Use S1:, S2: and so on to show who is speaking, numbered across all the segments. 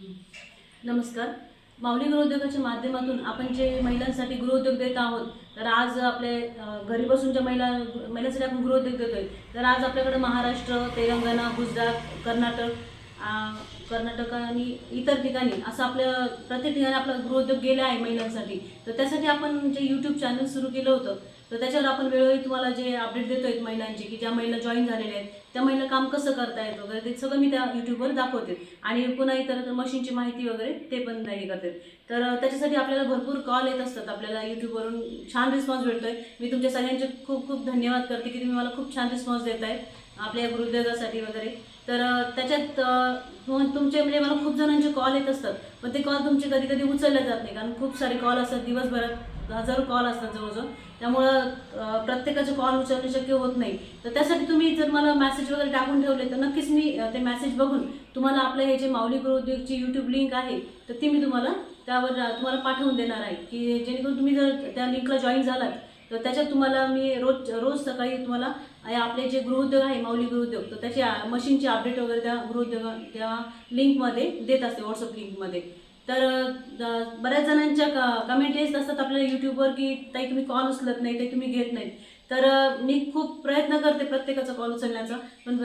S1: नमस्कार. माऊली गृहोद्योगाच्या माध्यमातून आपण जे महिलांसाठी गृहोद्योग देत आहोत तर आज आपले घरी बसून ज्या महिला महिलांसाठी आपण गृहोद्योग देतोय तर आज आपल्याकडे महाराष्ट्र तेलंगणा गुजरात कर्नाटक कर्नाटक आणि इतर ठिकाणी असं आपल्या प्रत्येक ठिकाणी आपला गृहोद्योग गेला आहे महिलांसाठी. तर त्यासाठी आपण जे यूट्यूब चॅनल सुरू केलं होतं तर त्याच्यावर आपण वेळोवेळी तुम्हाला जे अपडेट देतो आहेत महिलांचे की ज्या महिला जॉईन झालेल्या आहेत त्या महिला काम कसं करता येतं वगैरे ते सगळं मी त्या यूट्यूबवर दाखवते. आणि पुन्हा इतर मशीनची माहिती वगैरे ते पण हे करते. तर त्याच्यासाठी आपल्याला भरपूर कॉल येत असतात. आपल्याला यूट्यूबवरून छान रिस्पॉन्स भेटतोय. मी तुमच्या सगळ्यांचे खूप खूप धन्यवाद करते की तुम्ही मला खूप छान रिस्पॉन्स देत आहे आपल्या या वगैरे. तर त्याच्यात तुमचे म्हणजे मला खूप जणांचे कॉल येत असतात. पण ते कॉल तुमचे कधी कधी उचलले जात नाही. कारण खूप सारे कॉल असतात दिवसभरात. हजारो कॉल असतात जवळजवळ. त्यामुळं प्रत्येकाचे कॉल उचलणे शक्य होत नाही. तर त्यासाठी तुम्ही जर मला मॅसेज वगैरे टाकून ठेवले तर नक्कीच मी ते मॅसेज बघून तुम्हाला आपलं हे जे माऊली गृहउद्योगची यूट्यूब लिंक आहे तर ती मी तुम्हाला त्यावर तुम्हाला पाठवून देणार आहे. की जेणेकरून तुम्ही जर त्या लिंकला जॉईन झालात तर त्याच्यात तुम्हाला मी रोज रोज सकाळी तुम्हाला आपले जे गृहउद्योग आहे माऊली गृहउद्योग तर त्याची मशीनची अपडेट वगैरे त्या गृहउद्योग त्या लिंकमध्ये देत असते व्हॉट्सअप लिंकमध्ये तर बऱ्याच जणांच्या क कमेंट येत असतात आपल्या यूट्यूबवर की ताई तुम्ही कॉल उचलत नाही ते तुम्ही घेत नाहीत तर मी खूप प्रयत्न करते प्रत्येकाचा कॉल उचलण्याचा. पण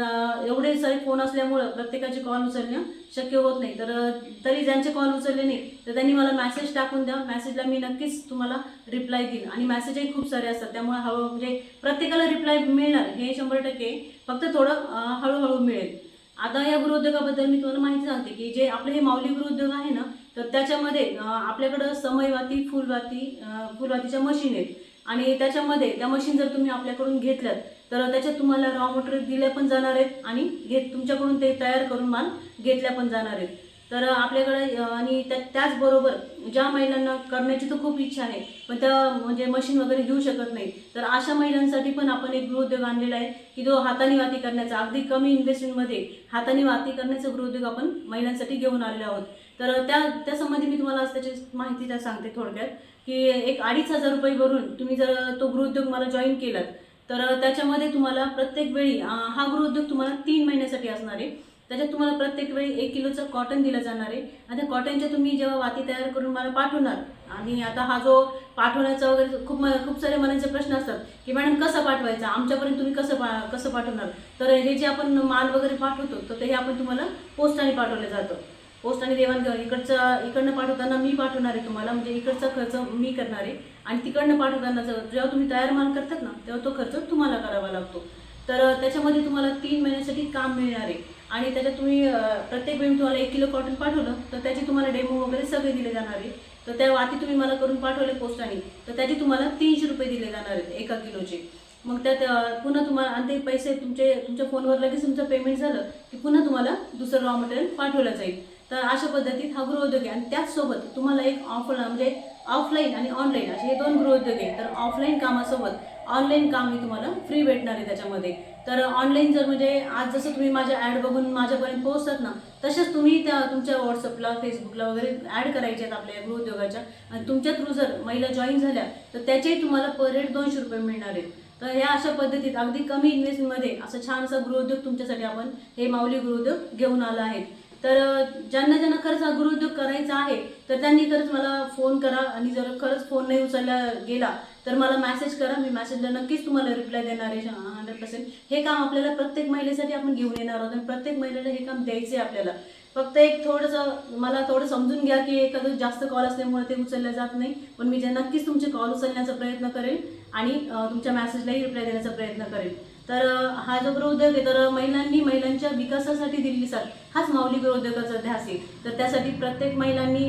S1: एवढे सारे फोन असल्यामुळं प्रत्येकाचे कॉल उचलणं शक्य होत नाही. तर तरी ज्यांचे कॉल उचलले नाही तर त्यांनी मला मेसेज टाकून द्या. मॅसेजला मी नक्कीच तुम्हाला रिप्लाय देईन. आणि मॅसेजही खूप सारे असतात. त्यामुळे हळू म्हणजे प्रत्येकाला रिप्लाय मिळणार हे शंभर टक्के. फक्त थोडं हळूहळू मिळेल. आता या गृहोद्योगाबद्दल मी तुम्हाला माहिती सांगते की जे आपले हे माऊली गृहोद्योग आहे ना तर त्याच्यामध्ये आपल्याकडं समयवाती फुलवाती फुलवातीच्या मशीन आहेत. आणि त्याच्यामध्ये त्या मशीन जर तुम्ही आपल्याकडून घेतल्यात तर त्याच्यात तुम्हाला रॉ मटेरियल दिल्या पण जाणार आहेत आणि घेत तुमच्याकडून ते तयार करून माल घेतल्या पण जाणार आहेत. तर आपल्याकडे आणि त्या त्याचबरोबर ज्या महिलांना करण्याची तर खूप इच्छा आहे पण त्या म्हणजे मशीन वगैरे घेऊ शकत नाही. तर अशा महिलांसाठी पण आपण एक गृहउद्योग आणलेला आहे की जो हाताने वाती करण्याचा अगदी कमी इन्व्हेस्टमेंटमध्ये हाताने वाती करण्याचा गृहउद्योग आपण महिलांसाठी घेऊन आलेलो आहोत. तर त्या त्यासंबंधी मी तुम्हाला त्याची माहिती त्या सांगते थोडक्यात की एक अडीच हजार रुपये भरून तुम्ही जर तो गृहउद्योग मला जॉईन केलात तर त्याच्यामध्ये तुम्हाला प्रत्येक वेळी हा गृहउद्योग तुम्हाला तीन महिन्यासाठी असणार आहे. त्याच्यात तुम्हाला प्रत्येक वेळी एक किलोचं कॉटन दिलं जाणार आहे. आणि त्या कॉटनच्या तुम्ही जेव्हा वाती तयार करून मला पाठवणार आणि आता हा जो पाठवण्याचा वगैरे खूप म- खूप सारे मनाचे प्रश्न असतात की मॅडम कसं पाठवायचा? आमच्यापर्यंत तुम्ही कसं पा कसं पाठवणार? तर हे जे आपण माल वगैरे पाठवतो तर ते हे आपण तुम्हाला पोस्टाने पाठवलं जातं. पोस्टाने देवाणघेवाण इकडचं इकडनं पाठवताना मी पाठवणार आहे तुम्हाला म्हणजे इकडचा खर्च मी करणार आहे. आणि तिकडनं पाठवताना जर- जेव्हा तुम्ही तयार माल करतात ना तेव्हा तो खर्च तुम्हाला करावा लागतो. तर त्याच्यामध्ये तुम्हाला तीन महिन्यासाठी काम मिळणार आहे. आणि त्याच्यात तुम्ही प्रत्येक वेळी तुम्हाला एक किलो कॉटन पाठवलं तर त्याची तुम्हाला डेमो वगैरे सगळे दिले जाणार आहे. तर त्या वाती तुम्ही मला करून पाठवले पोस्टाने तर त्याची तुम्हाला तीनशे रुपये दिले जाणार आहेत एका किलोचे. मग त्यात पुन्हा तुम्हाला आणि ते पैसे तुमचे तुमच्या फोनवर लगेच तुमचं पेमेंट झालं की पुन्हा तुम्हाला दुसरं रॉ मटेरियल पाठवलं जाईल. तर अशा पद्धतीत हा गृहोद्योग आहे. आणि त्याचसोबत तुम्हाला एक ऑफर म्हणजे ऑफलाईन आणि ऑनलाईन असे हे दोन गृहोद्योग आहे तर ऑफलाईन कामासोबत ऑनलाईन काम मी तुम्हाला फ्री भेटणार आहे त्याच्यामध्ये. तर ऑनलाईन जर म्हणजे आज जसं तुम्ही माझ्या ॲड बघून माझ्यापर्यंत पोहोचतात ना तसेच तुम्ही त्या तुमच्या व्हॉट्सअपला फेसबुकला वगैरे ॲड करायचे आहेत आपल्या या गृहोद्योगाच्या. आणि तुमच्या थ्रू जर महिला जॉईन झाल्या तर त्याचेही तुम्हाला पर रेट दोनशे रुपये मिळणार आहेत. तर ह्या अशा पद्धतीत अगदी कमी इन्व्हेस्टमेंटमध्ये असं छानसं गृहोद्योग तुमच्यासाठी आपण हे माऊली गृहोद्योग घेऊन आलं आहे. तर ज्यांना ज्यांना खरंच हा गृहोद्योग करायचा आहे तर त्यांनी खरंच मला फोन करा. आणि जर खरंच फोन नाही उचलला गेला तर मला मेसेज करा. मी मॅसेजला नक्कीच तुम्हाला रिप्लाय देणार आहे हंड्रेड पर्सेंट हे काम आपल्याला प्रत्येक महिलेसाठी आपण घेऊन येणार आहोत. आणि प्रत्येक महिलेला हे काम द्यायचं आहे आपल्याला. फक्त एक थोडंसं मला थोडं समजून घ्या की एखादं जास्त कॉल असल्यामुळे ते उचललं जात नाही. पण मी जे नक्कीच तुमचे कॉल उचलण्याचा प्रयत्न करेन आणि तुमच्या मेसेजलाही रिप्लाय देण्याचा प्रयत्न करेन. तर हा जो गृहोद्योग आहे तर महिलांनी महिलांच्या विकासासाठी दिलेली साथ हाच माऊली गृहोद्योगाचा ध्यास आहे. तर त्यासाठी प्रत्येक महिलांनी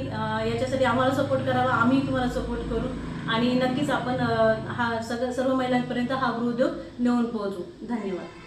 S1: याच्यासाठी आम्हाला सपोर्ट करावा आम्ही तुम्हाला सपोर्ट करू. आणि नक्कीच आपण हा सगळं सर्व महिलांपर्यंत हा गृहोद्योग नेऊन पोहोचू. धन्यवाद.